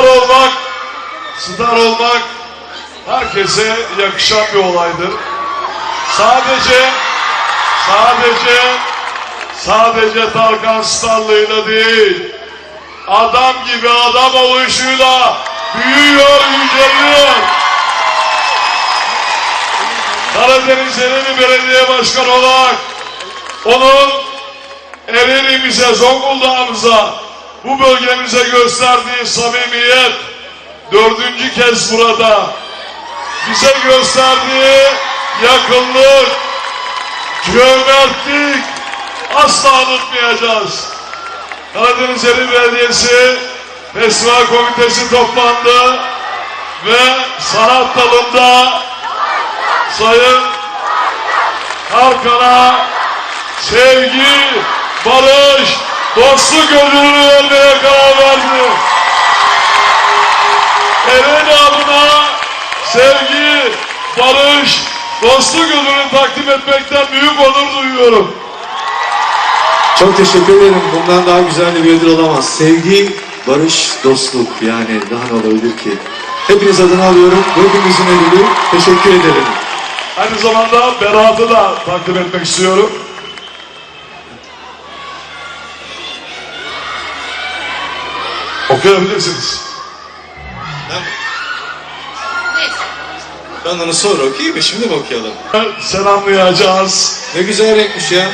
Star olmak, star olmak herkese yakışan bir olaydır. Sadece, sadece, sadece Tarkan starlığıyla değil, adam gibi adam oluşuyla büyüyor, yüceliyor. Karadeniz Ereğli Belediye Başkanı olarak onun Ereğli'mize, Zonguldak'ımıza, bu bölgemize gösterdiği samimiyet dördüncü kez burada bize gösterdiği yakınlık, cömertlik asla unutmayacağız. Karadeniz Ereğli Belediyesi Festival Komitesi toplandı ve sanat dalında Sayın Tarkan'a sevgi, barış, dostluk ödülünü vermeye karar verdi. Ereğli adına sevgi, barış, dostluk ödülünü takdim etmekten büyük onur duyuyorum. Çok teşekkür ederim. Bundan daha güzel bir ödül olamaz. Sevgi, barış, dostluk. Yani daha ne olabilir ki? Hepiniz adına alıyorum. Bu hepimizin ödülü. Teşekkür ederim. Aynı zamanda Berat'ı da takdim etmek istiyorum. Okuyabilirsiniz. Ben onu sonra okuyayım mı? Şimdi mi okuyalım? Selamlayacağız. Ne güzel renkmiş ya.